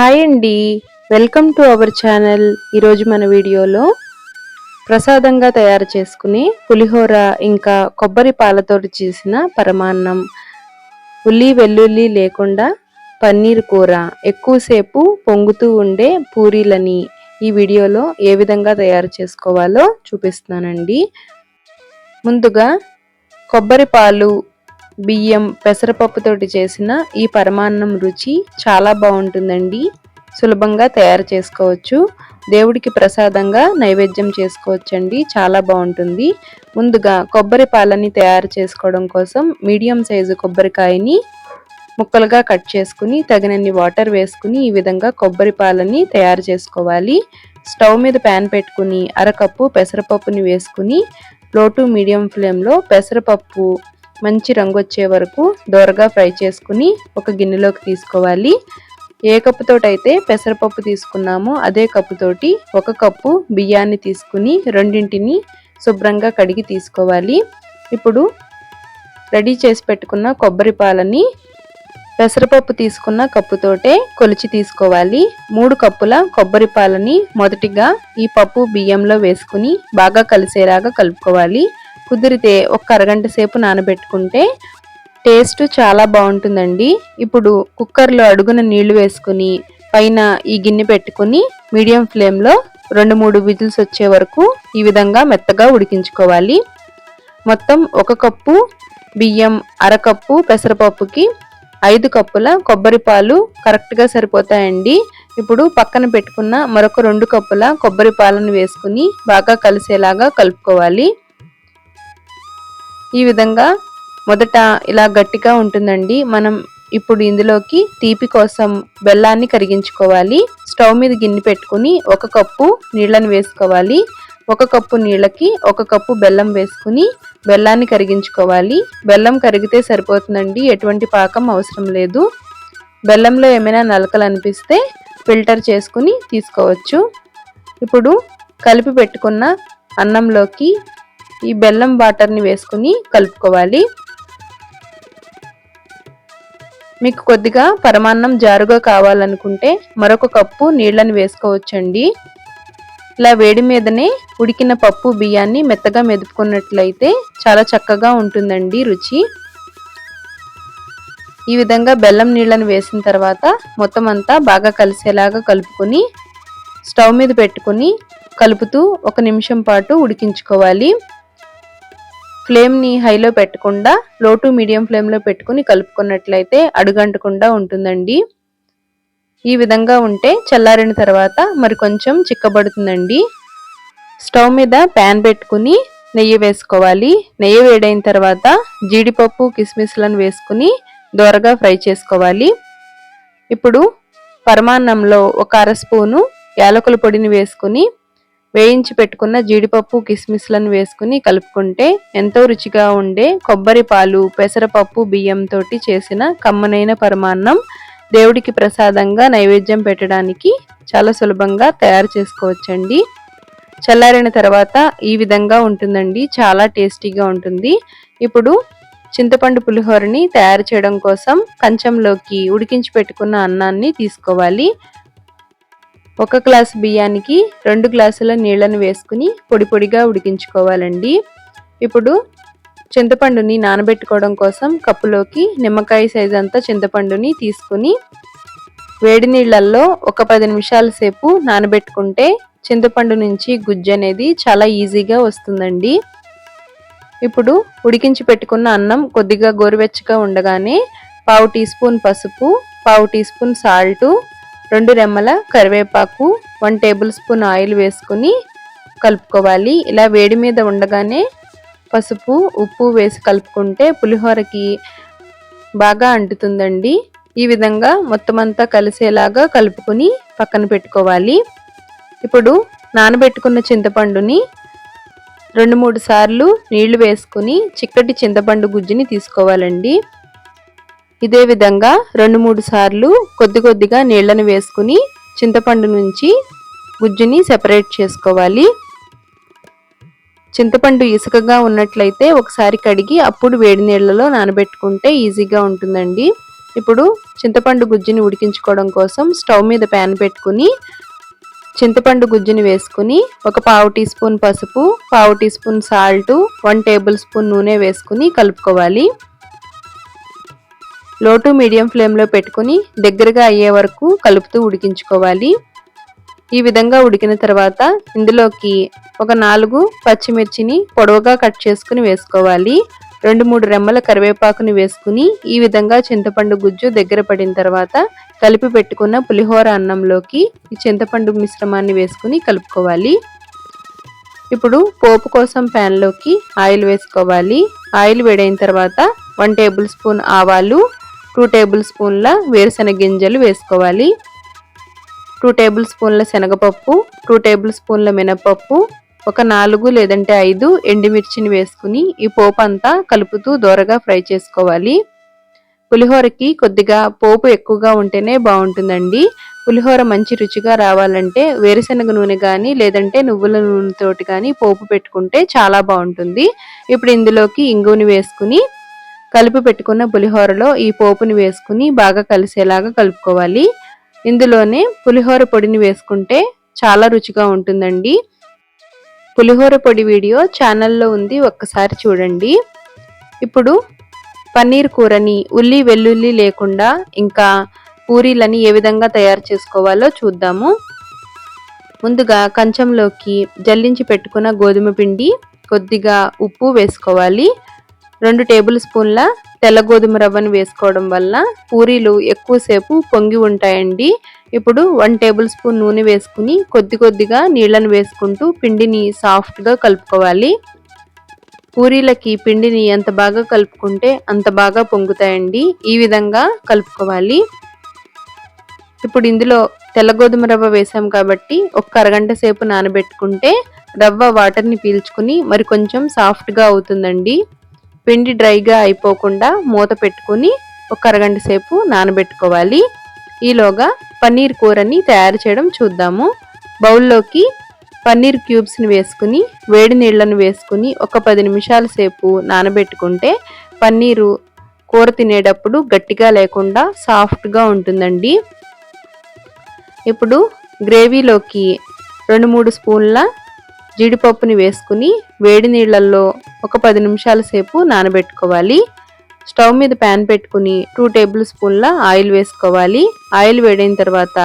Hi అండి. Welcome to our channel. ఈరోజు మన వీడియోలో ప్రసాదంగా తయారు చేసుకుని పులిహోర ఇంకా కొబ్బరి పాలతోటి చేసిన పరమాన్నం. ఉల్లి వెల్లుల్లి లేకుండా పన్నీర్ కూర. ఎక్కువసేపు పొంగుతూ ఉండే పూరీలని ఈ వీడియోలో ఏ విధంగా తయారు చేసుకోవాలో చూపిస్తున్నానండి. ముందుగా కొబ్బరి పాలు బియ్యం పెసరపప్పుతోటి చేసిన ఈ పరమాన్నం రుచి చాలా బాగుంటుందండి. సులభంగా తయారు చేసుకోవచ్చు. దేవుడికి ప్రసాదంగా నైవేద్యం చేసుకోవచ్చండి. చాలా బాగుంటుంది. ముందుగా కొబ్బరి పాలని తయారు చేసుకోవడం కోసం మీడియం సైజు కొబ్బరికాయని ముక్కలుగా కట్ చేసుకుని తగినన్ని వాటర్ వేసుకుని ఈ విధంగా కొబ్బరి పాలని తయారు చేసుకోవాలి. స్టవ్ మీద ప్యాన్ పెట్టుకుని అరకప్పు పెసరపప్పుని వేసుకుని లో టు మీడియం ఫ్లేమ్లో పెసరపప్పు మంచి రంగు వచ్చే వరకు దోరగా ఫ్రై చేసుకుని ఒక గిన్నెలోకి తీసుకోవాలి. ఏ కప్పుతోటి అయితే పెసరపప్పు తీసుకున్నామో అదే కప్పుతోటి ఒక కప్పు బియ్యాన్ని తీసుకుని రెండింటిని శుభ్రంగా కడిగి తీసుకోవాలి. ఇప్పుడు రెడీ చేసి పెట్టుకున్న కొబ్బరి పాలని పెసరపప్పు తీసుకున్న కప్పుతోటే కొలిచి తీసుకోవాలి. మూడు కప్పుల కొబ్బరి పాలని మొదటిగా ఈ పప్పు బియ్యంలో వేసుకుని బాగా కలిసేలాగా కలుపుకోవాలి. కుదిరితే ఒక అరగంట సేపు నానబెట్టుకుంటే టేస్ట్ చాలా బాగుంటుందండి. ఇప్పుడు కుక్కర్లో అడుగున నీళ్ళు వేసుకుని పైన ఈ గిన్నె పెట్టుకుని మీడియం ఫ్లేమ్లో రెండు మూడు విజిల్స్ వచ్చే వరకు ఈ విధంగా మెత్తగా ఉడికించుకోవాలి. మొత్తం ఒక కప్పు బియ్యం అరకప్పు పెసరపప్పుకి ఐదు కప్పుల కొబ్బరి పాలు కరెక్ట్గా సరిపోతాయండి. ఇప్పుడు పక్కన పెట్టుకున్న మరొక రెండు కప్పుల కొబ్బరి పాలను వేసుకుని బాగా కలిసేలాగా కలుపుకోవాలి. ఈ విధంగా మొదట ఇలా గట్టిగా ఉంటుందండి. మనం ఇప్పుడు ఇందులోకి తీపి కోసం బెల్లాన్ని కరిగించుకోవాలి. స్టవ్ మీద గిన్నె పెట్టుకుని ఒక కప్పు నీళ్ళని వేసుకోవాలి. ఒక కప్పు నీళ్ళకి ఒక కప్పు బెల్లం వేసుకుని బెల్లాన్ని కరిగించుకోవాలి. బెల్లం కరిగితే సరిపోతుందండి. ఎటువంటి పాకం అవసరం లేదు. బెల్లంలో ఏమైనా నలకలు అనిపిస్తే ఫిల్టర్ చేసుకుని తీసుకోవచ్చు. ఇప్పుడు కలిపి పెట్టుకున్న అన్నంలోకి ఈ బెల్లం వాటర్ని వేసుకుని కలుపుకోవాలి. మీకు కొద్దిగా పరమాన్నం జారుగా కావాలనుకుంటే మరొక కప్పు నీళ్ళని వేసుకోవచ్చండి. ఇలా వేడి మీదనే ఉడికిన పప్పు బియ్యాన్ని మెత్తగా మెదుపుకున్నట్లయితే చాలా చక్కగా ఉంటుందండి రుచి. ఈ విధంగా బెల్లం నీళ్ళని వేసిన తర్వాత మొత్తం అంతా బాగా కలిసేలాగా కలుపుకొని స్టవ్ మీద పెట్టుకుని కలుపుతూ ఒక నిమిషం పాటు ఉడికించుకోవాలి. ఫ్లేమ్ని హైలో పెట్టకుండా లో టు మీడియం ఫ్లేమ్లో పెట్టుకుని కలుపుకున్నట్లయితే అడుగంటకుండా ఉంటుందండి. ఈ విధంగా ఉంటే చల్లారిన తర్వాత మరి కొంచెం చిక్కబడుతుందండి. స్టవ్ మీద ప్యాన్ పెట్టుకుని నెయ్యి వేసుకోవాలి. నెయ్యి వేడైన తర్వాత జీడిపప్పు కిస్మిస్లను వేసుకుని దోరగా ఫ్రై చేసుకోవాలి. ఇప్పుడు పరమాన్నంలో ఒక అర స్పూను యాలకుల పొడిని వేసుకుని వేయించి పెట్టుకున్న జీడిపప్పు కిస్మిస్లను వేసుకుని కలుపుకుంటే ఎంతో రుచిగా ఉండే కొబ్బరి పాలు పెసరపప్పు బియ్యంతో చేసిన కమ్మనైన పరమాన్నం దేవుడికి ప్రసాదంగా నైవేద్యం పెట్టడానికి చాలా సులభంగా తయారు చేసుకోవచ్చండి. చల్లారిన తర్వాత ఈ విధంగా ఉంటుందండి. చాలా టేస్టీగా ఉంటుంది. ఇప్పుడు చింతపండు పులిహోరని తయారు చేయడం కోసం కంచంలోకి ఉడికించి పెట్టుకున్న అన్నాన్ని తీసుకోవాలి. ఒక గ్లాసు బియ్యానికి రెండు గ్లాసుల నీళ్ళను వేసుకుని పొడి పొడిగా ఉడికించుకోవాలండి. ఇప్పుడు చింతపండుని నానబెట్టుకోవడం కోసం కప్పులోకి నిమ్మకాయ సైజ్ అంతా చింతపండుని తీసుకుని వేడి నీళ్ళల్లో ఒక పది నిమిషాల సేపు నానబెట్టుకుంటే చింతపండు నుంచి గుజ్జు అనేది చాలా ఈజీగా వస్తుందండి. ఇప్పుడు ఉడికించి పెట్టుకున్న అన్నం కొద్దిగా గోరువెచ్చగా ఉండగానే పావు టీ స్పూన్ పసుపు పావు టీ స్పూన్ సాల్టు రెండు రెమ్మల కరివేపాకు వన్ టేబుల్ స్పూన్ ఆయిల్ వేసుకుని కలుపుకోవాలి. ఇలా వేడి మీద ఉండగానే పసుపు ఉప్పు వేసి కలుపుకుంటే పులిహోరకి బాగా అంటుతుందండి. ఈ విధంగా మొత్తం అంతా కలిసేలాగా కలుపుకొని పక్కన పెట్టుకోవాలి. ఇప్పుడు నానబెట్టుకున్న చింతపండుని రెండు మూడు సార్లు నీళ్ళు వేసుకుని చిక్కటి చింతపండు గుజ్జుని తీసుకోవాలండి. ఇదే విధంగా రెండు మూడు సార్లు కొద్ది కొద్దిగా నీళ్ళను వేసుకుని చింతపండు నుంచి గుజ్జుని సెపరేట్ చేసుకోవాలి. చింతపండు ఇసుకగా ఉన్నట్లయితే ఒకసారి కడిగి అప్పుడు వేడి నీళ్ళలో నానబెట్టుకుంటే ఈజీగా ఉంటుందండి. ఇప్పుడు చింతపండు గుజ్జుని ఉడికించుకోవడం కోసం స్టవ్ మీద ప్యాన్ పెట్టుకుని చింతపండు గుజ్జుని వేసుకుని ఒక పావు టీ స్పూన్ పసుపు పావు teaspoon salt one tablespoon నూనె వేసుకుని కలుపుకోవాలి. లో టు మీడియం ఫ్లేమ్లో పెట్టుకుని దగ్గరగా అయ్యే వరకు కలుపుతూ ఉడికించుకోవాలి. ఈ విధంగా ఉడికిన తర్వాత ఇందులోకి ఒక నాలుగు పచ్చిమిర్చిని పొడవుగా కట్ చేసుకుని వేసుకోవాలి. రెండు మూడు రెమ్మల కరివేపాకుని వేసుకుని ఈ విధంగా చింతపండు గుజ్జు దగ్గర పడిన తర్వాత కలిపి పెట్టుకున్న పులిహోర అన్నంలోకి ఈ చింతపండు మిశ్రమాన్ని వేసుకుని కలుపుకోవాలి. ఇప్పుడు పోపు కోసం ప్యాన్లోకి ఆయిల్ వేసుకోవాలి. ఆయిల్ వేడైన తర్వాత వన్ టేబుల్ స్పూన్ ఆవాలు టూ టేబుల్ స్పూన్ల వేరుశెనగ గింజలు వేసుకోవాలి. టూ టేబుల్ స్పూన్ల శనగపప్పు టూ టేబుల్ స్పూన్ల మినపప్పు ఒక నాలుగు లేదంటే ఐదు ఎండుమిర్చిని వేసుకుని ఈ పోపు అంతా కలుపుతూ దోరగా ఫ్రై చేసుకోవాలి. పులిహోరకి కొద్దిగా పోపు ఎక్కువగా ఉంటేనే బాగుంటుందండి. పులిహోర మంచి రుచిగా రావాలంటే వేరుశనగ నూనె కానీ లేదంటే నువ్వుల నూనెతోటి కానీ పోపు పెట్టుకుంటే చాలా బాగుంటుంది. ఇప్పుడు ఇందులోకి ఇంగుని వేసుకుని కలిపి పెట్టుకున్న పులిహోరలో ఈ పోపుని వేసుకుని బాగా కలిసేలాగా కలుపుకోవాలి. ఇందులోనే పులిహోర పొడిని వేసుకుంటే చాలా రుచిగా ఉంటుందండి. పులిహోర పొడి వీడియో ఛానల్లో ఉంది ఒక్కసారి చూడండి. ఇప్పుడు పన్నీర్ కూరని ఉల్లి వెల్లుల్లి లేకుండా ఇంకా పూరీలని ఏ విధంగా తయారు చేసుకోవాలో చూద్దాము. ముందుగా కంచంలోకి జల్లించి పెట్టుకున్న గోధుమ పిండి కొద్దిగా ఉప్పు వేసుకోవాలి. రెండు టేబుల్ స్పూన్ల తెల్ల గోధుమ రవ్వను వేసుకోవడం వల్ల పూరీలు ఎక్కువసేపు పొంగి ఉంటాయండి. ఇప్పుడు వన్ టేబుల్ స్పూన్ నూనె వేసుకుని కొద్ది కొద్దిగా నీళ్ళను వేసుకుంటూ పిండిని సాఫ్ట్గా కలుపుకోవాలి. పూరీలకి పిండిని ఎంత బాగా కలుపుకుంటే అంత బాగా పొంగుతాయండి. ఈ విధంగా కలుపుకోవాలి. ఇప్పుడు ఇందులో తెల్ల గోధుమ రవ్వ వేసాం కాబట్టి ఒక అరగంట సేపు నానబెట్టుకుంటే రవ్వ వాటర్ని పీల్చుకుని మరి కొంచెం సాఫ్ట్గా అవుతుందండి. పిండి డ్రైగా అయిపోకుండా మూత పెట్టుకుని ఒక అరగంట సేపు నానబెట్టుకోవాలి. ఈలోగా పన్నీర్ కూరని తయారు చేయడం చూద్దాము. బౌల్లోకి పన్నీర్ క్యూబ్స్ని వేసుకుని వేడి నీళ్ళను వేసుకుని ఒక పది నిమిషాల సేపు నానబెట్టుకుంటే పన్నీరు కూర తినేటప్పుడు గట్టిగా లేకుండా సాఫ్ట్గా ఉంటుందండి. ఇప్పుడు గ్రేవీలోకి రెండు మూడు స్పూన్ల జీడిపప్పుని వేసుకుని వేడి నీళ్ళల్లో ఒక పది నిమిషాల సేపు నానబెట్టుకోవాలి. స్టవ్ మీద ప్యాన్ పెట్టుకుని టూ టేబుల్ స్పూన్ల ఆయిల్ వేసుకోవాలి. ఆయిల్ వేడైన తర్వాత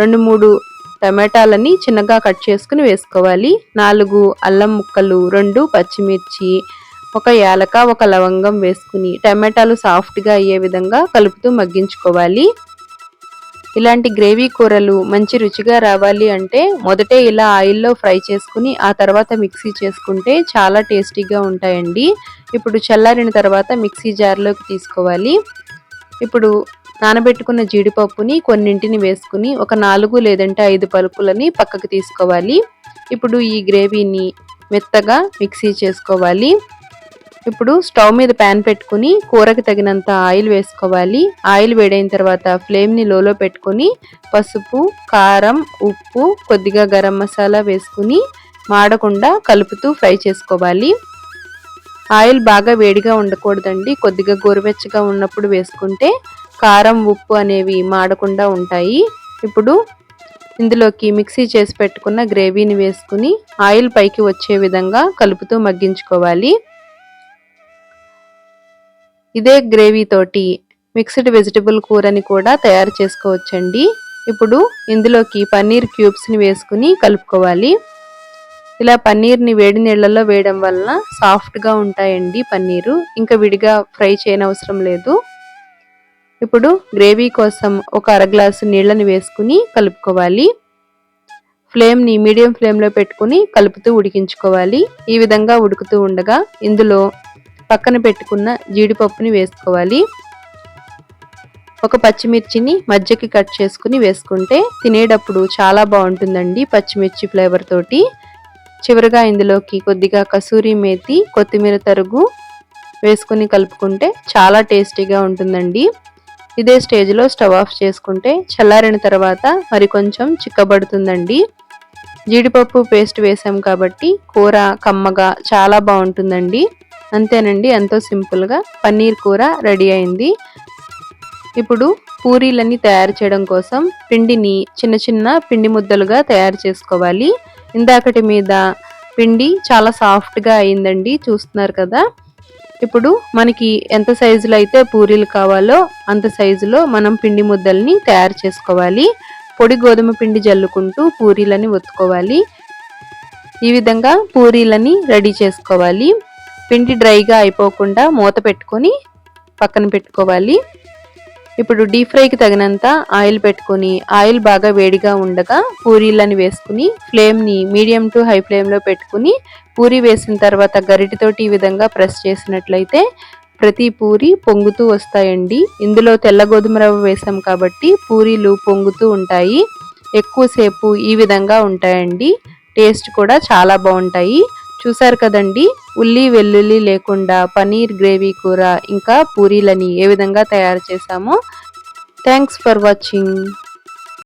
రెండు మూడు టమాటాలని చిన్నగా కట్ చేసుకుని వేసుకోవాలి. నాలుగు అల్లం ముక్కలు రెండు పచ్చిమిర్చి ఒక యాలక ఒక లవంగం వేసుకుని టమాటాలు సాఫ్ట్గా అయ్యే విధంగా కలుపుతూ మగ్గించుకోవాలి. ఇలాంటి గ్రేవీ కూరలు మంచి రుచిగా రావాలి అంటే మొదటే ఇలా ఆయిల్లో ఫ్రై చేసుకుని ఆ తర్వాత మిక్సీ చేసుకుంటే చాలా టేస్టీగా ఉంటాయండి. ఇప్పుడు చల్లారిన తర్వాత మిక్సీ జార్లోకి తీసుకోవాలి. ఇప్పుడు నానబెట్టుకున్న జీడిపప్పుని కొన్నింటిని వేసుకుని ఒక నాలుగు లేదంటే ఐదు పలుకులని పక్కకు తీసుకోవాలి. ఇప్పుడు ఈ గ్రేవీని మెత్తగా మిక్సీ చేసుకోవాలి. ఇప్పుడు స్టవ్ మీద ప్యాన్ పెట్టుకుని కూరకు తగినంత ఆయిల్ వేసుకోవాలి. ఆయిల్ వేడైన తర్వాత ఫ్లేమ్ని లోలో పెట్టుకుని పసుపు కారం ఉప్పు కొద్దిగా గరం మసాలా వేసుకుని మాడకుండా కలుపుతూ ఫ్రై చేసుకోవాలి. ఆయిల్ బాగా వేడిగా ఉండకూడదండి. కొద్దిగా గోరువెచ్చగా ఉన్నప్పుడు వేసుకుంటే కారం ఉప్పు అనేవి మాడకుండా ఉంటాయి. ఇప్పుడు ఇందులోకి మిక్సీ చేసి పెట్టుకున్న గ్రేవీని వేసుకుని ఆయిల్ పైకి వచ్చే విధంగా కలుపుతూ మగ్గించుకోవాలి. ఇదే గ్రేవీ తోటి మిక్స్డ్ వెజిటబుల్ కూరని కూడా తయారు చేసుకోవచ్చండి. ఇప్పుడు ఇందులోకి పన్నీర్ క్యూబ్స్ని వేసుకుని కలుపుకోవాలి. ఇలా పన్నీర్ని వేడి నీళ్ళల్లో వేయడం వలన సాఫ్ట్గా ఉంటాయండి పన్నీరు. ఇంకా విడిగా ఫ్రై చేయనవసరం లేదు. ఇప్పుడు గ్రేవీ కోసం ఒక అర గ్లాసు నీళ్ళని వేసుకుని కలుపుకోవాలి. ఫ్లేమ్ని మీడియం ఫ్లేమ్లో పెట్టుకుని కలుపుతూ ఉడికించుకోవాలి. ఈ విధంగా ఉడుకుతూ ఉండగా ఇందులో పక్కన పెట్టుకున్న జీడిపప్పుని వేసుకోవాలి. ఒక పచ్చిమిర్చిని మధ్యకి కట్ చేసుకుని వేసుకుంటే తినేటప్పుడు చాలా బాగుంటుందండి పచ్చిమిర్చి ఫ్లేవర్ తోటి. చివరిగా ఇందులోకి కొద్దిగా కసూరి మేతి కొత్తిమీర తరుగు వేసుకుని కలుపుకుంటే చాలా టేస్టీగా ఉంటుందండి. ఇదే స్టేజ్లో స్టవ్ ఆఫ్ చేసుకుంటే చల్లారిన తర్వాత మరి కొంచెం చిక్కబడుతుందండి. జీడిపప్పు పేస్ట్ వేసాం కాబట్టి కూర కమ్మగా చాలా బాగుంటుందండి. అంతేనండి ఎంతో సింపుల్గా. పన్నీర్ కూర రెడీ అయింది. ఇప్పుడు పూరీలన్నీ తయారు చేయడం కోసం పిండిని చిన్న చిన్న పిండి ముద్దలుగా తయారు చేసుకోవాలి. ఇందాకటి మీద పిండి చాలా సాఫ్ట్గా అయిందండి చూస్తున్నారు కదా. ఇప్పుడు మనకి ఎంత సైజులో అయితే పూరీలు కావాలో అంత సైజులో మనం పిండి ముద్దల్ని తయారు చేసుకోవాలి. పొడి గోధుమ పిండి జల్లుకుంటూ పూరీలని ఒత్తుకోవాలి. ఈ విధంగా పూరీలని రెడీ చేసుకోవాలి. పిండి డ్రైగా అయిపోకుండా మూత పెట్టుకొని పక్కన పెట్టుకోవాలి. ఇప్పుడు డీప్ ఫ్రైకి తగినంత ఆయిల్ పెట్టుకొని ఆయిల్ బాగా వేడిగా ఉండగా పూరీలని వేసుకుని ఫ్లేమ్ని మీడియం టు హై ఫ్లేమ్లో పెట్టుకుని పూరి వేసిన తర్వాత గరిటితోటి ఈ విధంగా ప్రెస్ చేసినట్లయితే ప్రతి పూరి పొంగుతూ వస్తాయండి. ఇందులో తెల్ల గోధుమ రవ్వ వేసాం కాబట్టి పూరీలు పొంగుతూ ఉంటాయి. ఎక్కువసేపు ఈ విధంగా ఉంటాయండి. టేస్ట్ కూడా చాలా బాగుంటాయి. చూసారు కదండి. ఉల్లి వెల్లుల్లి లేకుండా పనీర్ గ్రేవీ కూర ఇంకా పూరీలని ఏ విధంగా తయారు చేశామో. Thanks for watching.